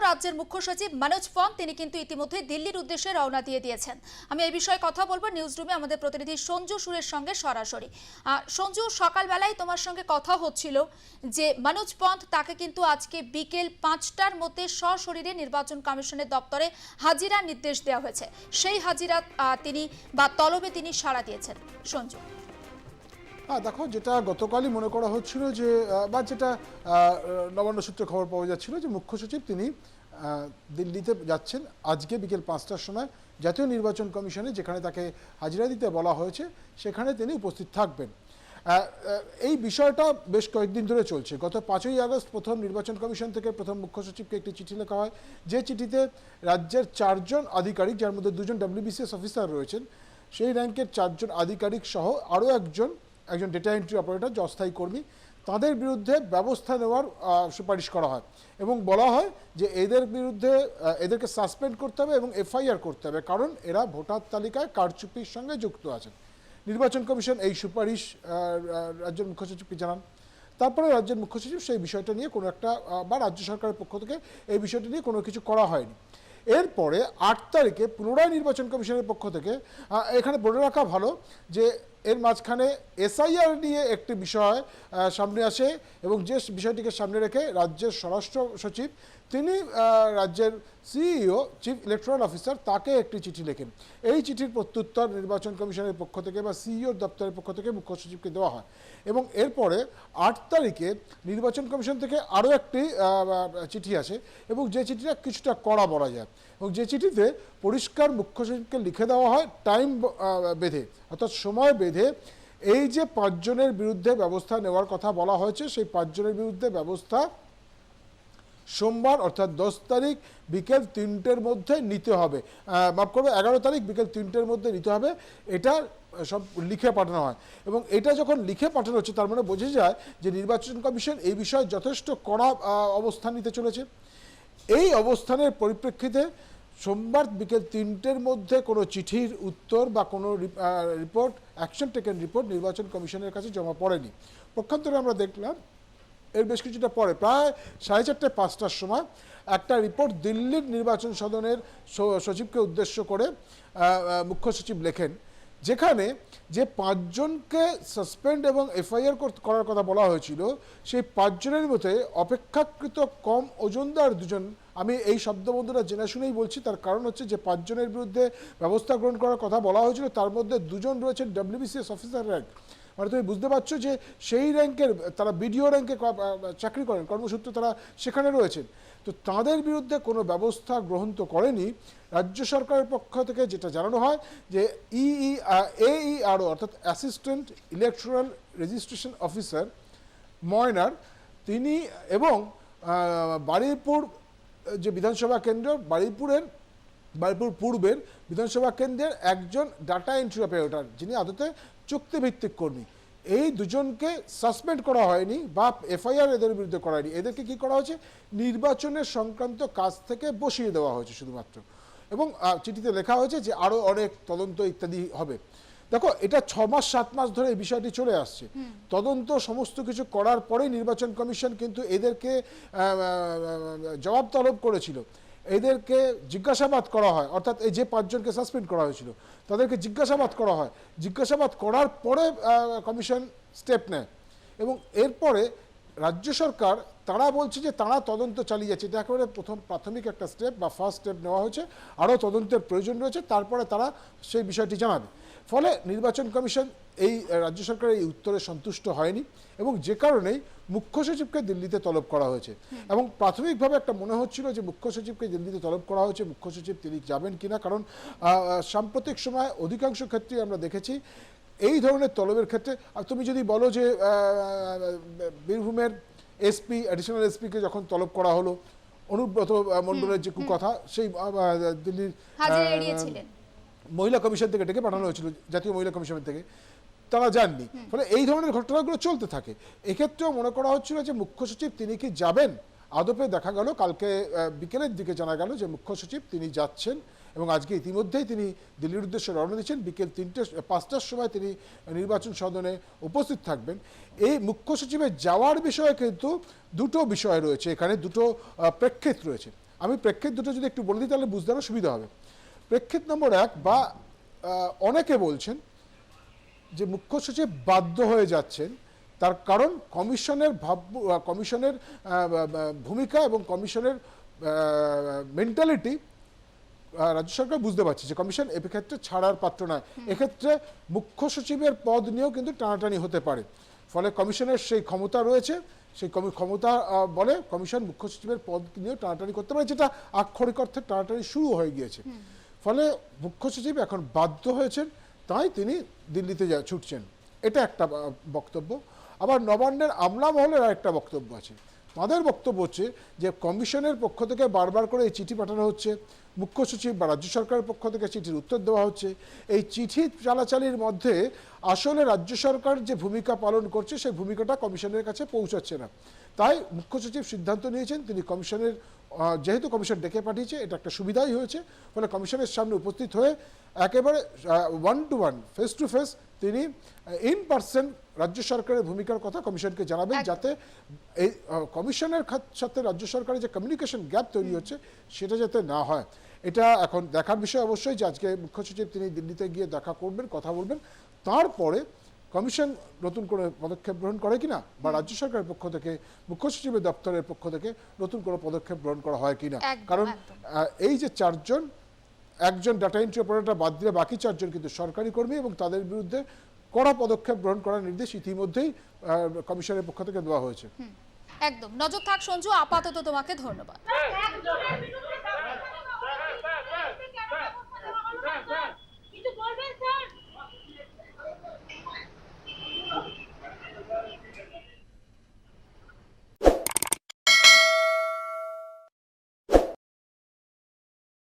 রাজ্যের মুখ্য সচিব মনোজ পন তিনি কিন্তু ইতিমধ্যে দিল্লির উদ্দেশ্যে রওনা দিয়ে দিয়েছেন। আমি এই বিষয়ে কথা বলব নিউজ রুমে আমাদের প্রতিনিধি সঞ্জু সুরের সঙ্গে সরাসরি। সঞ্জু, সকালবেলায় তোমার সঙ্গে কথা হচ্ছিল যে মনোজ পন্থ তাকে কিন্তু আজকে বিকেল পাঁচটার মধ্যে সশরীরে নির্বাচন কমিশনের দপ্তরে হাজিরার নির্দেশ দেওয়া হয়েছে। সেই হাজিরা তিনি বা তলবে তিনি সাড়া দিয়েছেন। সঞ্জু। হ্যাঁ দেখো, যেটা গতকালই মনে করা হচ্ছিল যে বা যেটা নবান্ন সূত্রে খবর পাওয়া যাচ্ছিল যে মুখ্য সচিব তিনি দিল্লিতে যাচ্ছেন আজকে বিকেল পাঁচটার সময় জাতীয় নির্বাচন কমিশনে, যেখানে তাকে হাজিরা দিতে বলা হয়েছে, সেখানে তিনি উপস্থিত থাকবেন। এই বিষয়টা বেশ কয়েকদিন ধরে চলছে। গত পাঁচই আগস্ট প্রথম নির্বাচন কমিশন থেকে প্রথম মুখ্য সচিবকে একটি চিঠি লেখা হয়, যে চিঠিতে রাজ্যের চারজন আধিকারিক, যার মধ্যে দুজন ডাব্লিউবিসিএস অফিসার রয়েছেন, সেই র্যাঙ্কের চারজন আধিকারিক সহ আরও একজন একজন ডেটা এন্ট্রি অপারেটর অস্থায়ী কর্মী, তাদের বিরুদ্ধে ব্যবস্থা নেওয়ার সুপারিশ করা হয়। এবং বলা হয় যে এদের বিরুদ্ধে এদেরকে সাসপেন্ড করতে হবে এবং এফআইআর করতে হবে, কারণ এরা ভোটার তালিকায় কারচুপির সঙ্গে যুক্ত আছেন। নির্বাচন কমিশন এই সুপারিশ রাজ্যের মুখ্য সচিবকে জানান। তারপরে রাজ্যের মুখ্য সচিব সেই বিষয়টা নিয়ে কোনো একটা বা রাজ্য সরকারের পক্ষ থেকে এই বিষয়টা নিয়ে কোনো কিছু করা হয়নি। এরপরে আট তারিখে পুনরায় নির্বাচন কমিশনের পক্ষ থেকে এখানে বলে রাখা ভালো যে এর মাঝখানে এসআইআর নিয়ে একটি বিষয় সামনে আসে এবং যে বিষয়টিকে সামনে রেখে রাজ্যের স্বরাষ্ট্র সচিব তিনি রাজ্যের সিইও চিফ ইলেকট্রাল অফিসার তাকে একটি চিঠি লেখেন। এই চিঠির প্রত্যুত্তর নির্বাচন কমিশনের পক্ষ থেকে বা সিইওর দপ্তরের পক্ষ থেকে মুখ্য সচিবকে দেওয়া হয়। এবং এরপরে আট তারিখে নির্বাচন কমিশন থেকে আরও একটি চিঠি আসে এবং যে চিঠিটা কিছুটা কড়া বলা যায়। এবং যে চিঠিতে পরিষ্কার মুখ্য সচিবকে লিখে দেওয়া হয়, টাইম বেঁধে। অর্থাৎ সময় বেঁধে এই যে পাঁচজনের বিরুদ্ধে ব্যবস্থা নেওয়ার কথা বলা হয়েছে, সেই পাঁচজনের বিরুদ্ধে ব্যবস্থা সোমবার অর্থাৎ দশ তারিখ বিকেল তিনটের মধ্যে নিতে হবে। মাফ করবে, এগারো তারিখ বিকেল তিনটের মধ্যে নিতে হবে। এটা সব লিখে পাঠানো হয়। এবং এটা যখন লিখে পাঠানো হচ্ছে, তার মানে বোঝা যায় যে নির্বাচন কমিশন এই বিষয়ে যথেষ্ট কড়া অবস্থান নিতে চলেছে। এই অবস্থানের পরিপ্রেক্ষিতে সোমবার বিকেল তিনটের মধ্যে কোনো চিঠির উত্তর বা কোনো রিপোর্ট অ্যাকশন টেকেন রিপোর্ট নির্বাচন কমিশনের কাছে জমা পড়েনি। পক্ষান্তরে আমরা দেখলাম এর বেশ কিছুটা পরে, প্রায় সাড়ে চারটে, পাঁচটার সময় একটা রিপোর্ট দিল্লির নির্বাচন সদনের সচিবকে উদ্দেশ্য করে মুখ্য সচিব লেখেন, যেখানে যে পাঁচজনকে সাসপেন্ড এবং এফআইআর করার কথা বলা হয়েছিল, সেই পাঁচজনের মধ্যে অপেক্ষাকৃত কম ওজনদার দুজন, আমি এই শব্দবন্ধুরা জেনে শুনেই বলছি, তার কারণ হচ্ছে যে পাঁচজনের বিরুদ্ধে ব্যবস্থা গ্রহণ করার কথা বলা হয়েছিল, তার মধ্যে দুজন রয়েছেন ডাব্লিউবিসিএস অফিসার র্যাঙ্ক মানে তুমি বুঝতে পারছ যে সেই র্যাঙ্কের, তারা বিডিও র্যাঙ্কে চাকরি করেন, কর্মসূত্রে তারা সেখানে রয়েছেন। তো তাদের বিরুদ্ধে কোনো ব্যবস্থা গ্রহণ তো করেনি। রাজ্য সরকারের পক্ষ থেকে যেটা জানানো হয় যে ইই এইআরও অর্থাৎ অ্যাসিস্ট্যান্ট ইলেকট্রাল রেজিস্ট্রেশন অফিসার ময়নার, তিনি এবং বারুইপুর যে বিধানসভা কেন্দ্র বারুইপুরের বারুইপুর পূর্বের বিধানসভা কেন্দ্রের একজন ডাটা এন্ট্রি অপারেটর যিনি আদতে চুক্তিভিত্তিক কর্মী। এই দুজনকে সাসপেন্ড করা হয়নি বা এফআইআর এদের বিরুদ্ধে করা হয়নি। এদেরকে কি করা হয়েছে? নির্বাচনের সংক্রান্ত কাজ থেকে বসিয়ে দেওয়া হয়েছে শুধুমাত্র। এবং চিঠিতে লেখা হয়েছে যে আরও অনেক তদন্ত ইত্যাদি হবে। দেখো এটা ছ মাস সাত মাস ধরে এই বিষয়টি চলে আসছে। তদন্ত সমস্ত কিছু করার পরে নির্বাচন কমিশন কিন্তু এদেরকে জবাব তলব করেছিল। এদেরকে জিজ্ঞাসাবাদ করা হয়, অর্থাৎ এই যে পাঁচজনকে সাসপেন্ড করা হয়েছিল, তাদেরকে জিজ্ঞাসাবাদ করা হয়। জিজ্ঞাসাবাদ করার পরে কমিশন স্টেপ নেয়। এবং এরপরে রাজ্য সরকার, তারা বলছে যে তারা তদন্ত চালিয়ে যাচ্ছে এটা একেবারে প্রথম প্রাথমিক একটা স্টেপ বা ফার্স্ট স্টেপ নেওয়া হয়েছে। আরও তদন্তের প্রয়োজন রয়েছে। তারপরে তারা সেই বিষয়টি জানাবে। ফলে নির্বাচন কমিশন এই রাজ্য সরকারের এই উত্তরে সন্তুষ্ট হয়নি এবং যে কারণেই মুখ্য সচিবকে দিল্লিতে তলব করা হয়েছে। এবং প্রাথমিকভাবে একটা মনে হচ্ছিল যে মুখ্য সচিবকে দিল্লিতে তলব করা হয়েছে মুখ্য সচিব তিনি যাবেন কিনা কারণ সাম্প্রতিক সময় অধিকাংশ ক্ষেত্রেই আমরা দেখেছি এই ধরনের তলবের ক্ষেত্রে আর তুমি যদি বলো যে বীরভূমের এসপি অ্যাডিশনাল এসপিকে যখন তলব করা হলো অনুব্রত আহ, মণ্ডলের যে কথা সেই দিল্লির মহিলা কমিশন থেকে ডেকে পাঠানো হয়েছিল জাতীয় মহিলা কমিশন থেকে। তারা যাননি ফলে এই ধরনের ঘটনাগুলো চলতে থাকে। এক্ষেত্রেও মনে করা হচ্ছিল যে মুখ্য সচিব তিনি কি যাবেন? আদপে দেখা গেল কালকে বিকেলের দিকে জানা গেল যে মুখ্য সচিব তিনি যাচ্ছেন এবং আজকে ইতিমধ্যেই তিনি দিল্লির উদ্দেশ্যে রওনা দিচ্ছেন। বিকেল তিনটে পাঁচটার সময় তিনি নির্বাচন সদনে উপস্থিত থাকবেন। এই মুখ্য সচিবের যাওয়ার বিষয়ে কিন্তু দুটো বিষয় রয়েছে। এখানে দুটো প্রেক্ষিত রয়েছে। আমি প্রেক্ষিত দুটো যদি একটু বলে দিই তাহলে বুঝতে আরও সুবিধা হবে। প্রেক্ষিত নম্বর এক বা অনেকে বলছেন যে মুখ্য সচিব বাধ্য হয়ে যাচ্ছেন। তার কারণ কমিশনের ভাব কমিশনের ভূমিকা এবং কমিশনের মেন্টালিটি রাজ্য সরকার বুঝতে পারছে যে কমিশন এক্ষেত্রে ছাড়ার পাত্র নয়। এক্ষেত্রে মুখ্য সচিবের পদ নিয়েও কিন্তু টানাটানি হতে পারে। ফলে কমিশনের সেই ক্ষমতা রয়েছে সেই কমি- ক্ষমতা বলে কমিশন মুখ্য সচিবের পদ নিয়েও টানাটানি করতে পারে যেটা আক্ষরিক অর্থে টানাটানি শুরু হয়ে গিয়েছে। ফলে মুখ্য সচিব এখন বাধ্য হয়েছেন, তাই তিনি দিল্লিতে যা ছুটছেন। এটা একটা বক্তব্য। আবার নবান্নের আমলা মহলের আরেকটা বক্তব্য আছে। তাদের বক্তব্য হচ্ছে যে, কমিশনের পক্ষ থেকে বারবার করে এই চিঠি পাঠানো হচ্ছে। মুখ্য সচিব বা রাজ্য সরকারের পক্ষ থেকে চিঠির উত্তর দেওয়া হচ্ছে। এই চিঠি চালাচালির মধ্যে আসলে রাজ্য সরকার যে ভূমিকা পালন করছে, সেই ভূমিকাটা কমিশনের কাছে পৌঁছাচ্ছে না। তাই মুখ্য সচিব সিদ্ধান্ত নিয়েছেন, তিনি কমিশনের যেহেতু কমিশন ডেকে পাঠিয়েছে এটা একটা সুবিধাই হয়েছে। ফলে কমিশনের সামনে উপস্থিত হয়ে একেবারে one to one face to face তিনি ইন পার্সন রাজ্য সরকারের ভূমিকার কথা কমিশনকে জানাবেন যাতে এই কমিশনের সাথে রাজ্য সরকারের যে কমিউনিকেশন গ্যাপ তৈরি হচ্ছে সেটা যাতে না হয়। এটা এখন দেখার বিষয় অবশ্যই যে আজকে মুখ্য সচিব তিনি দিল্লিতে গিয়ে দেখা করবেন কথা বলবেন। তারপরে কমিশন নতুন করে পদক্ষেপ গ্রহণ করে কিনা বা রাজ্য সরকারের পক্ষ থেকে মুখ্য সচিবের দপ্তরের পক্ষ থেকে নতুন কোনো পদক্ষেপ গ্রহণ করা হয় কিনা? কারণ আহ, এই যে চারজন একজন ডাটা এন্ট্রি অপারেটর বাদ দিলে বাকি চারজন কিন্তু সরকারি কর্মী এবং তাদের বিরুদ্ধে কড়া পদক্ষেপ গ্রহণ করার নির্দেশ ইতিমধ্যেই আহ, কমিশনের পক্ষ থেকে দেওয়া হয়েছে। একদম। নজর থাক সঞ্জু আপাতত তোমাকে ধন্যবাদ।